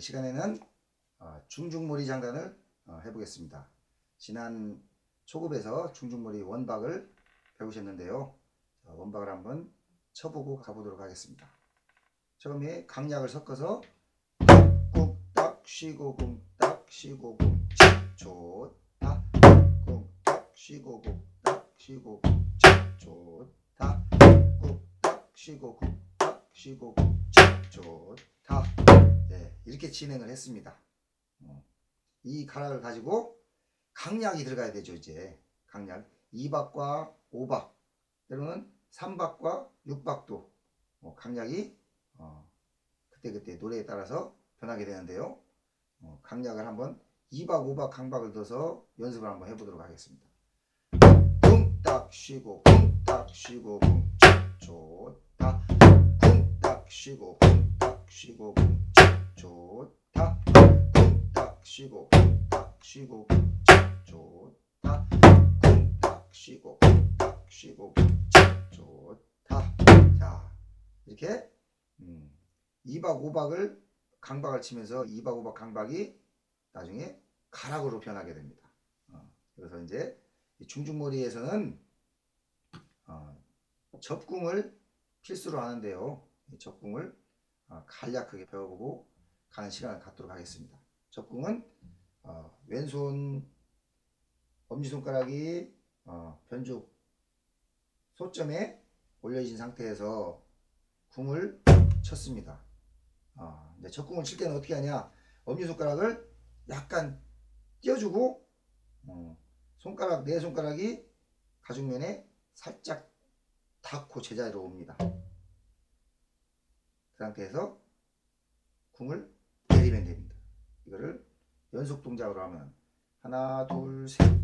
이 시간에는 어, 중중머리 장단을 어, 해보겠습니다. 지난 초급에서 중중머리 원박을 배우셨는데요. 자, 원박을 한번 쳐보고 가보도록 하겠습니다. 처음에 강약을 섞어서 꾹딱 쉬고 꾹딱 쉬고 꾹 좋다 꾹딱 쉬고 꾹딱 쉬고 꾹 좋다 꾹딱 쉬고 꾹딱 쉬고 꾹 좋다 네, 이렇게 진행을 했습니다. 어, 이 가락을 가지고 강약이 들어가야 되죠 이제. 강약. 2박과 5박. 때로는 3박과 6박도 어, 강약이 어, 그때그때 노래에 따라서 변하게 되는데요. 어, 강약을 한번 2박 5박 강박을 둬서 연습을 한번 해보도록 하겠습니다. 쿵딱 쉬고 쿵딱 쉬고 쿵 좋다. 쿵딱 쉬고 쿵딱 쉬고 쿵 좋다 쿵딱 쉬고 쿵딱 쉬고 쿵 좋다 쿵딱 쉬고 쿵딱 쉬고 쿵 좋다 자 이렇게 음, 2박 5박을 강박을 치면서 2박 5박 강박이 나중에 가락으로 변하게 됩니다. 어, 그래서 이제 이 중중머리에서는 어, 접궁을 필수로 하는데요. 이 접궁을 어, 간략하게 배워보고 가는 시간을 갖도록 하겠습니다 접궁은 어, 왼손 엄지손가락이 어, 변죽 소점에 올려진 상태에서 궁을 쳤습니다. 어, 이제 적궁을 칠 때는 어떻게 하냐? 엄지손가락을 약간 띄워주고 어, 손가락 내 손가락이 가죽면에 살짝 닿고 제자리로 옵니다. 그 상태에서 궁을 내리면 됩니다. 이거를 연속 동작으로 하면 하나 둘셋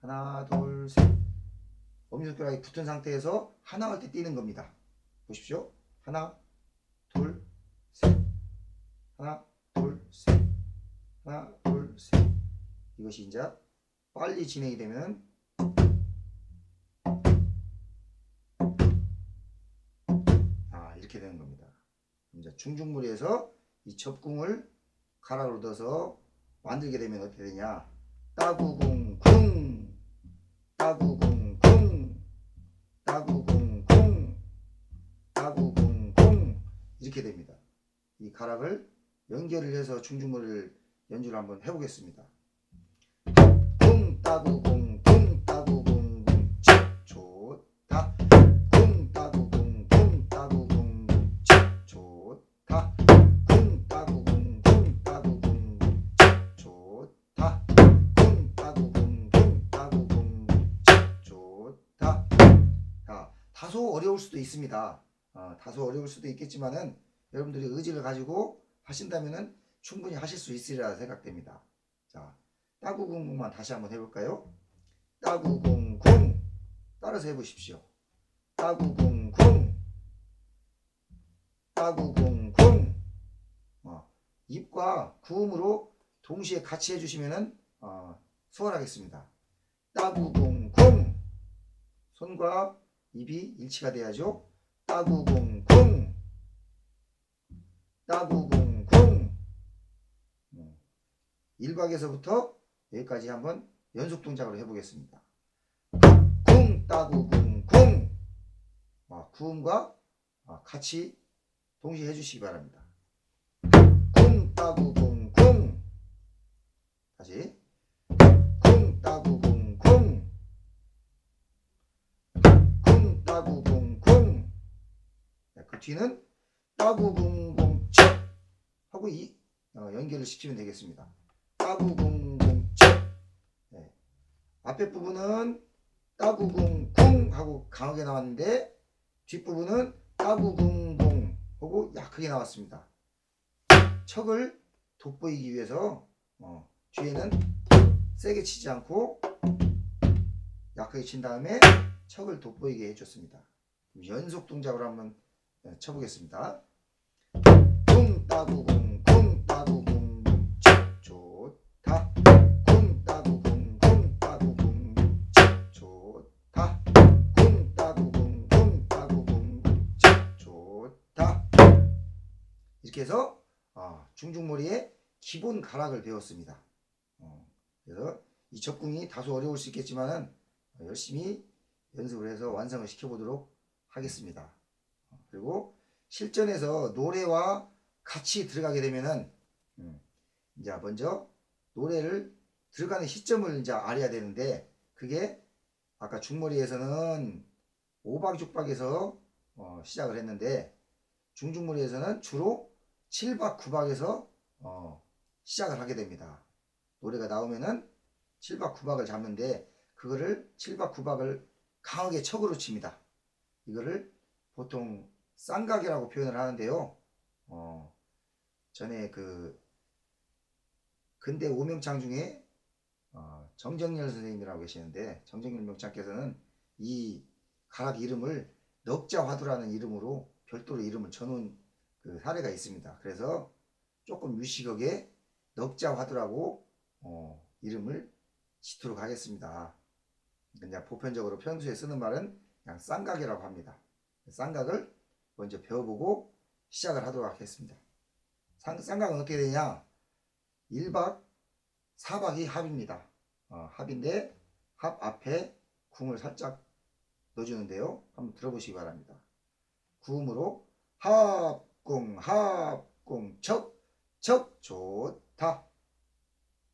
하나 둘셋 엄지손가락이 붙은 상태에서 하나 할 때 뛰는 겁니다. 보십시오. 하나 둘셋 하나 둘셋 하나 둘셋 이것이 이제 빨리 진행이 되면 이렇게 되는 겁니다. 이제 중중무리에서 이 접궁을 가락으로 넣어서 만들게 되면 어떻게 되냐 따구궁 쿵 따구궁 쿵 따구궁 쿵 따구궁 쿵 이렇게 됩니다. 이 가락을 연결을 해서 중중무리를 연주를 한번 해보겠습니다. 쿵 따구궁 어려울 수도 있습니다. 어, 다소 어려울 수도 있겠지만은 여러분들이 의지를 가지고 하신다면은 충분히 하실 수 있으리라 생각됩니다. 자 따구궁만 다시 한번 해볼까요? 따구궁궁 따라서 해보십시오. 따구궁궁 따구궁궁 어, 입과 구음으로 동시에 같이 해주시면은 어, 수월하겠습니다. 따구궁궁 손과 입이 일치가 돼야죠. 따구궁궁 음, 1박에서부터 여기까지 한번 연속 동작으로 해보겠습니다. 쿵 따구궁궁 어, 구음과 어, 같이 동시에 해주시기 바랍니다. 쿵 따구궁궁 다시. 쿵 따구궁궁 그 뒤는 따구궁궁 척 하고 이 어, 연결을 시키면 되겠습니다. 따구궁궁 척 네. 앞에 부분은 따구궁궁 하고 강하게 나왔는데 뒷부분은 따구궁궁 하고 약하게 나왔습니다. 척을 돋보이기 위해서 어, 뒤에는 세게 치지 않고 약하게 친 다음에 척을 돋보이게 해줬습니다. 연속 동작으로 한번 어, 쳐보겠습니다. 쿵 따구궁 쿵 따구궁 척 좋다 쿵 따구궁 쿵 따구궁 척 좋다 쿵 따구궁 쿵 따구궁 척 좋다 이렇게 해서 어, 중중 중중머리의 기본 가락을 배웠습니다. 어, 그래서 이 적궁이 다소 어려울 수 있겠지만은 열심히 연습을 해서 완성을 시켜보도록 하겠습니다. 어, 그리고 실전에서 노래와 같이 들어가게 되면은 음, 이제 먼저 노래를 들어가는 시점을 이제 알아야 되는데 그게 아까 중머리에서는 오박육박에서 어, 시작을 했는데 중중머리에서는 주로 7박 9박에서 어, 시작을 하게 됩니다. 노래가 나오면은 7박 9박을 잡는데 그거를 7박 9박을 강하게 척으로 칩니다. 이거를 보통 쌍각이라고 표현을 하는데요. 어, 전에 그 근대 오명창 중에 어, 정정열 선생님이라고 계시는데 정정열 명창께서는 이 가락 이름을 넉자화두라는 이름으로 별도로 이름을 쳐놓은 그 사례가 있습니다. 그래서 조금 유식하게 넉자화두라고 어, 이름을 짓도록 하겠습니다. 그냥 보편적으로 평소에 쓰는 말은 그냥 쌍각이라고 합니다. 쌍각을 먼저 배워보고 시작을 하도록 하겠습니다. 쌍, 쌍각은 어떻게 되냐? 1박 4박이 합입니다. 어, 합인데 합 앞에 궁을 살짝 넣어주는데요. 한번 들어보시기 바랍니다. 구음으로 합궁 합궁 척척 좋다.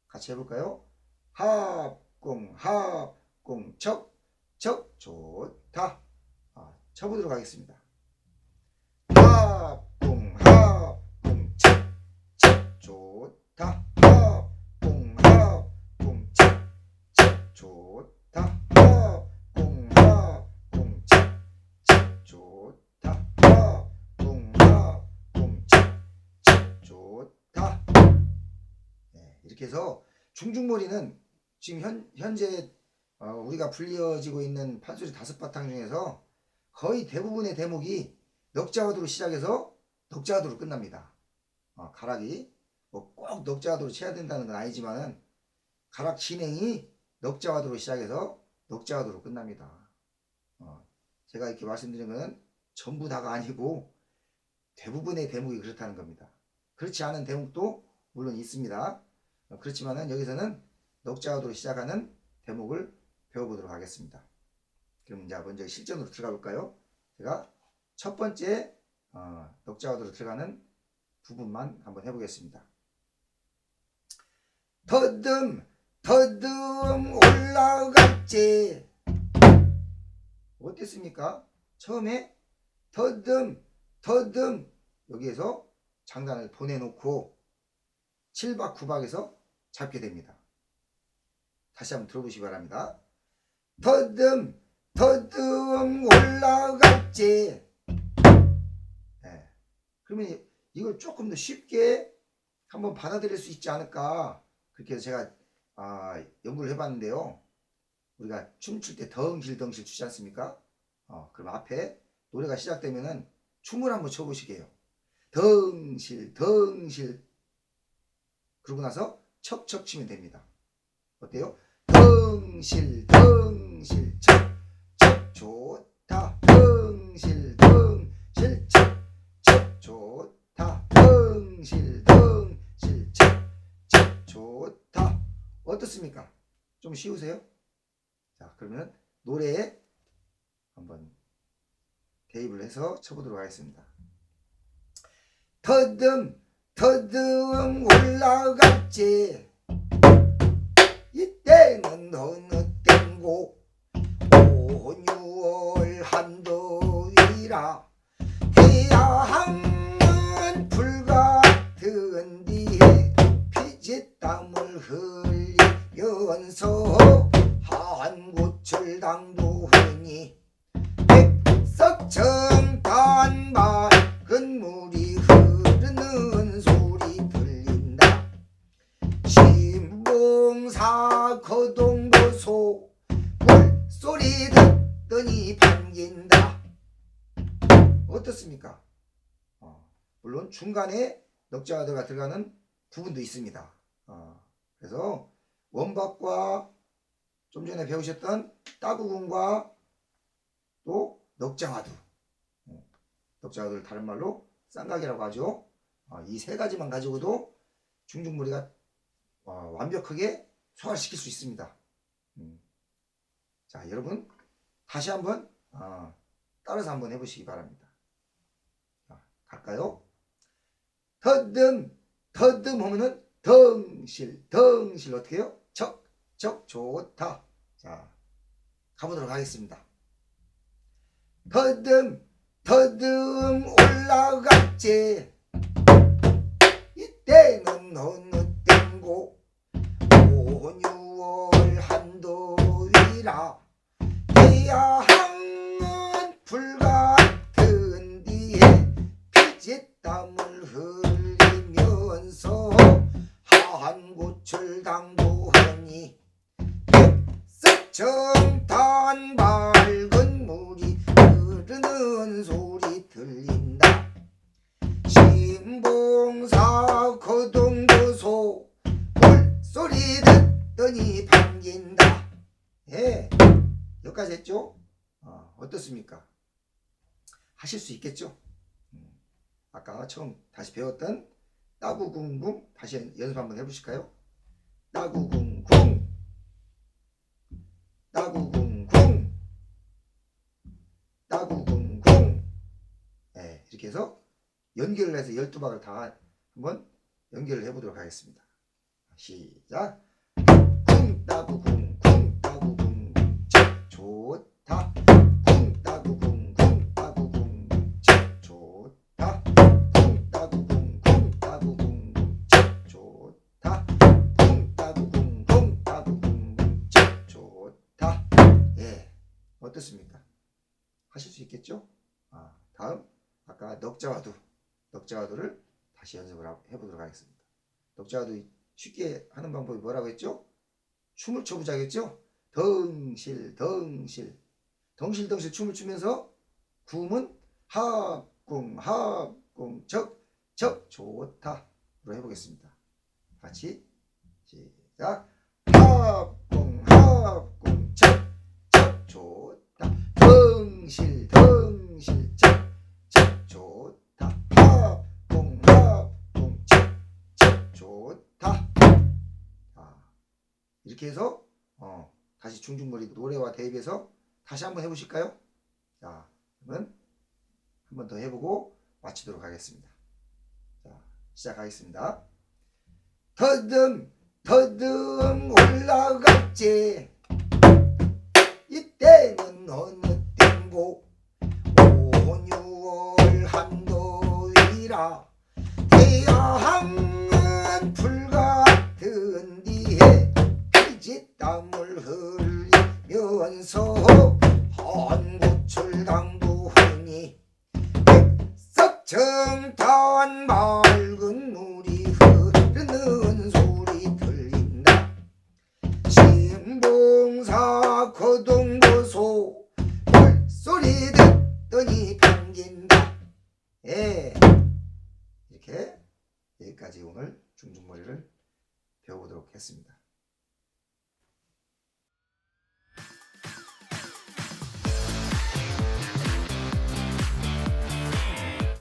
같이 해볼까요? 합궁 합궁 척척 좋다. 아, 쳐보도록 하겠습니다. 합궁 합궁 척척 좋다. 합궁 합궁 척척 좋다. 합궁 합궁 척척 좋다. 합궁 합궁 척척 좋다. 네, 이렇게 해서 중중머리는 지금 현, 현재 어, 우리가 불려지고 있는 판소리 다섯 바탕 중에서 거의 대부분의 대목이 넉자화도로 시작해서 넉자화도로 끝납니다. 어, 가락이 뭐 꼭 넉자화도로 쳐야 된다는 건 아니지만은 가락 진행이 넉자화도로 시작해서 넉자화도로 끝납니다. 어, 제가 이렇게 말씀드린 것은 전부 다가 아니고 대부분의 대목이 그렇다는 겁니다. 그렇지 않은 대목도 물론 있습니다. 어, 그렇지만은 여기서는 넉자화도로 시작하는 대목을 배워보도록 하겠습니다. 그럼 이제 먼저 실전으로 들어가 볼까요? 제가 첫 번째 어, 넉자화도로 들어가는 부분만 한번 해보겠습니다. 더듬 더듬 올라갔지 어땠습니까? 처음에 더듬 더듬 여기에서 장단을 보내놓고 7박 9박에서 잡게 됩니다. 다시 한번 들어보시기 바랍니다. 더듬 더듬 올라갔지. 네. 그러면 이- 이걸 조금 더 쉽게 한번 받아들일 수 있지 않을까 그렇게 해서 제가 아, 연구를 해봤는데요. 우리가 춤출 때 덩실 덩실 추지 않습니까? 어, 그럼 앞에 노래가 시작되면은 춤을 한번 춰보시게요. 덩실 덩실 그러고 나서 척척 치면 됩니다. 어때요? 덩실 덩실 척척 좋다 덩실 척척 좋다 덩실 척척 좋다 어떻습니까? 좀 쉬우세요? 자 그러면 노래에 한번 대입을 해서 쳐보도록 하겠습니다. 더듬 더듬 올라갔지 이때는 어느 땐고 온유월 한더위라 해양은 불같은 뒤에 피지땀을 흘리면서 한곳을 당도하니 백석청단 맑은 물이 흐르는 소리 들린다. 신봉사 거동보소 물 소리 듣더니 반긴다 어떻습니까? 어, 물론 중간에 넉자가드가 들어가는 부분도 있습니다 어, 그래서 원박과 좀 전에 배우셨던 따구궁과 또 넉자화두 어, 넉자화두를 다른 말로 쌍각이라고 하죠 이세 가지만 가지고도 중중머리가 어, 완벽하게 소화시킬 수 있습니다. 음. 자, 여러분 다시 한번 어, 따라서 한번 해보시기 바랍니다. 자, 갈까요? 더듬 더듬 하면은 덩실 덩실 어떻게 해요? 척 척 좋다. 자, 가보도록 하겠습니다. 더듬 더듬 올라갔지 이때는 어느 땐고 5, 6월 한도 위라 태양은 불같은 뒤에 피지땀을 흘리면서 한고출 당도하니 밝 여기까지 했죠? 어, 어떻습니까? 하실 수 있겠죠? 음, 아까 처음 다시 배웠던 따구궁궁 다시 연습 한번 해보실까요? 따구궁궁. 따구궁궁. 따구궁궁. 네, 이렇게 해서 연결을 해서 12박을 다 한번 연결을 해보도록 하겠습니다. 시작 다시 연습을 하- 해보도록 하겠습니다. 넉자와도 쉽게 하는 방법이 뭐라고 했죠? 춤을 춰보자겠죠? 덩실 덩실. 덩실덩실 춤을 추면서 구음은 합궁 합궁 척척 좋다 로 해보겠습니다. 같이 시작. 합궁 합궁 척척 좋다. 덩실 덩실 이렇게 해서 어, 다시 중중머리 노래와 대입해서 다시 한번 해보실까요? 자, 그러면 한번 더 해보고 마치도록 하겠습니다. 자, 시작하겠습니다. 더듬 더듬 올라갔지 이때는 어느 신봉